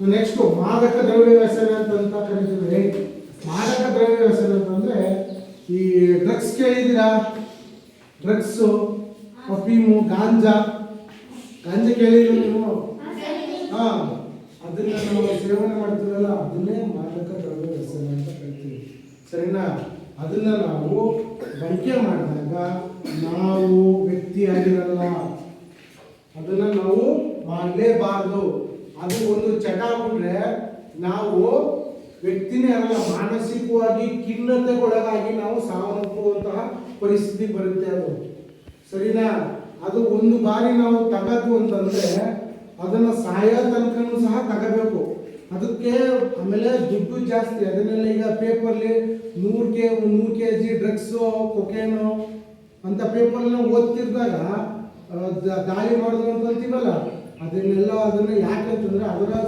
Next ಮಾದಕ ದ್ರವ್ಯ ವ್ಯಸನ ಅಂತ ಕರಿತೀವಿ ಮಾದಕ ದ್ರವ್ಯ ವ್ಯಸನ ಅಂತಂದ್ರೆ ಈ ಡ್ರಗ್ಸ್ ಕೇಳಿದ್ದೀರಾ ಡ್ರಗ್ಸು ಅಫೀಮು ಗಾಂಜಾ? ಗಾಂಜಾ ಕೇಳಿದ್ರು ನೀವು? ಹಾ. ಅದನ್ನ ನಾವು ಸೇವನೆ ಮಾಡ್ತೀವಲ್ಲ, ಅದನ್ನೇ ಮಾದಕ ದ್ರವ್ಯ ವ್ಯಸನ ಅಂತ ಕರಿತೀವಿ. ಸರಿನಾ? ಅದನ್ನ ನಾವು ಬಳಕೆ ಮಾಡಿದಾಗ ನಾವು ವ್ಯಕ್ತಿಯಾಗಿರಲ್ಲ. ಅದನ್ನ ನಾವು ಮಾಡಲೇಬಾರದು. ಅದು ಒಂದು ಚಟ ಬಿಟ್ರೆ ನಾವು ವ್ಯಕ್ತಿನೇ ಅಲ್ಲ, ಮಾನಸಿಕವಾಗಿ ಖಿನ್ನತೆಗೊಳಗಾಗಿ ನಾವು ಸಾವನ್ನಪ್ಪುವಂತಹ ಪರಿಸ್ಥಿತಿ ಬರುತ್ತೆ ಅದು. ಸರಿನಾ? ಅದು ಒಂದು ಬಾರಿ ನಾವು ತಗದು ಅಂತಂದ್ರೆ ಅದನ್ನ ಸಾಯೋ ತನಕನೂ ಸಹ ತಗಬೇಕು. ಅದಕ್ಕೆ ಆಮೇಲೆ ದುಡ್ಡು ಜಾಸ್ತಿ, ಅದನ್ನೆಲ್ಲ ಈಗ ಪೇಪರ್ಲಿ ನೂರು ಕೆ ನೂರು ಕೆ ಜಿ ಡ್ರಗ್ಸು, ಕೊಕೇನು ಅಂತ ಪೇಪರ್ನ ಓದ್ತಿರ್ದಾಗ ದಾಳಿ ಮಾಡಿದ್ರು ಅಂತ ಅಂತೀವಲ್ಲ ಅದನ್ನೆಲ್ಲ ಅದನ್ನ ಯಾಕೆ ಅಂತಂದ್ರೆ ಅದರ